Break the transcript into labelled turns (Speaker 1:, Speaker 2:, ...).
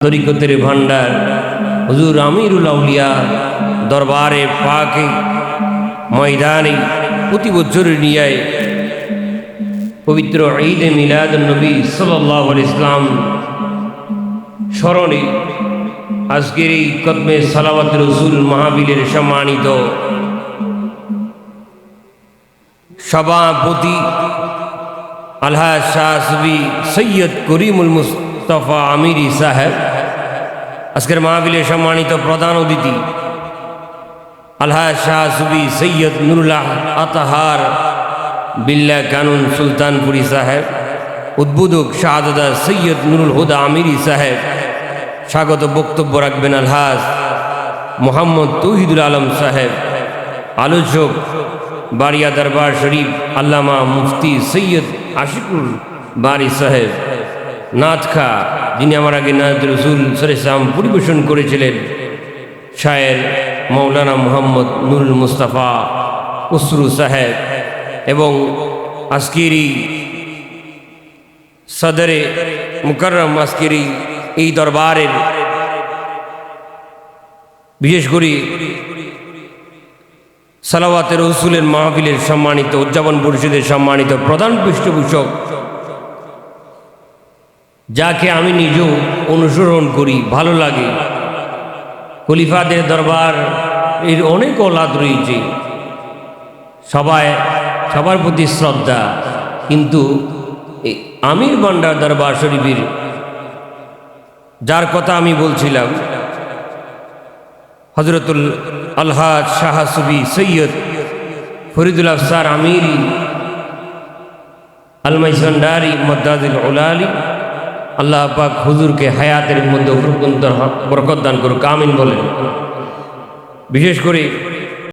Speaker 1: তরিকতের ভান্ডার হুজুর আমিরুল আউলিয়া দরবারে পাকে ময়দানে প্রতি বছরের নিয়ায় পবিত্র ঈদে মিলাদ নবী সাল্লাহ ইসলাম স্মরণে আজকের এই কদমে সালাওয়াত রসুল মাহাবিলের সম্মানিত সভাপতি আলহা শাহসবি সৈয়দ করিমুল মুস্তফা আমিরি সাহেব, আজকের মাহবিলের সম্মানিত প্রধান অতিথি আলহা শাহসবি সৈয়দ নুরুল্লাহ আতাহার বিল্লা কানুন সুলতানপুরি সাহেব, উদ্বোধক শাহদাদা সৈয়দ নুরুল হুদা আমিরি সাহেব, স্বাগত বক্তব্য রাখবেন আলহাজ মোহাম্মদ তৌহিদুল আলম সাহেব, আলোচক বাড়িয়া দরবার শরীফ আল্লামা মুফতি সৈয়দ আশিকুল বারি সাহেব। নাথ খা। যিনি আমার আগে নাথ রসুল সরেসাম পরিবেশন করেছিলেন, শায়ের মৌলানা মোহাম্মদ নুরুল মুস্তাফা উসরু সাহেব এবং আজকের এই সদরে মুকরম আজকের এই- এই দরবারের বিশেষ করে সালাওয়াতের রসুলের মাহফিলের সম্মানিত, উদযাপন পরিষদের সম্মানিত প্রধান পৃষ্ঠপোষক যাকে আমি নিজেও অনুসরণ করি, ভালো লাগে। খলিফাদের দরবার, এর অনেক অলাদ রয়েছে। সবাই, সবার প্রতি শ্রদ্ধা। কিন্তু আমির বান্ডার দরবার শরীফের, যার কথা আমি বলছিলাম হজরতুল আলহাজ শাহসুবি সৈয়দ ফরিদুল আফসার আমিরি আলমাইসন্ডারি মদ্দাজুল উলালি আল্লাহ পাক হুজুরকে হায়াতের মধ্যে বরকত দান করুক আমিন বলেন। বিশেষ করে